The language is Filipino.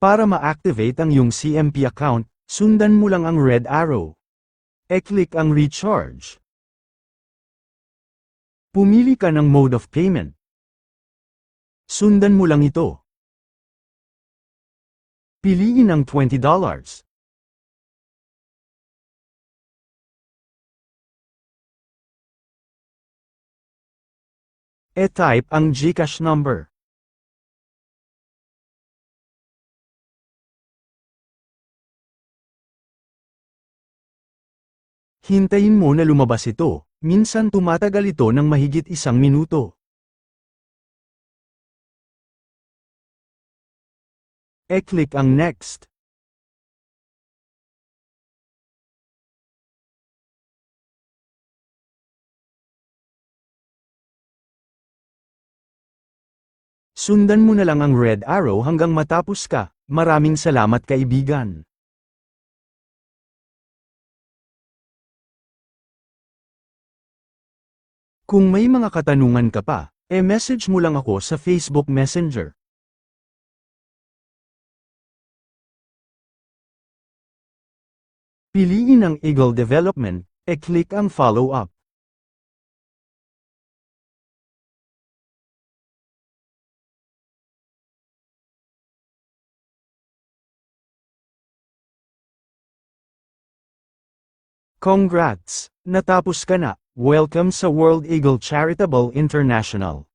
Para ma-activate ang iyong CMP account, sundan mo lang ang red arrow. E-click ang recharge. Pumili ka ng mode of payment. Sundan mo lang ito. Piliin ang $20. E-type ang GCash number. Hintayin mo na lumabas ito, minsan tumatagal ito ng mahigit isang minuto. E-click ang Next. Sundan mo na lang ang red arrow hanggang matapos ka. Maraming salamat kaibigan. Kung may mga katanungan ka pa, e-message mo lang ako sa Facebook Messenger. Piliin ang Eagle Development, e-click ang Follow Up. Congrats! Natapos ka na! Welcome sa World Eagle Charitable International.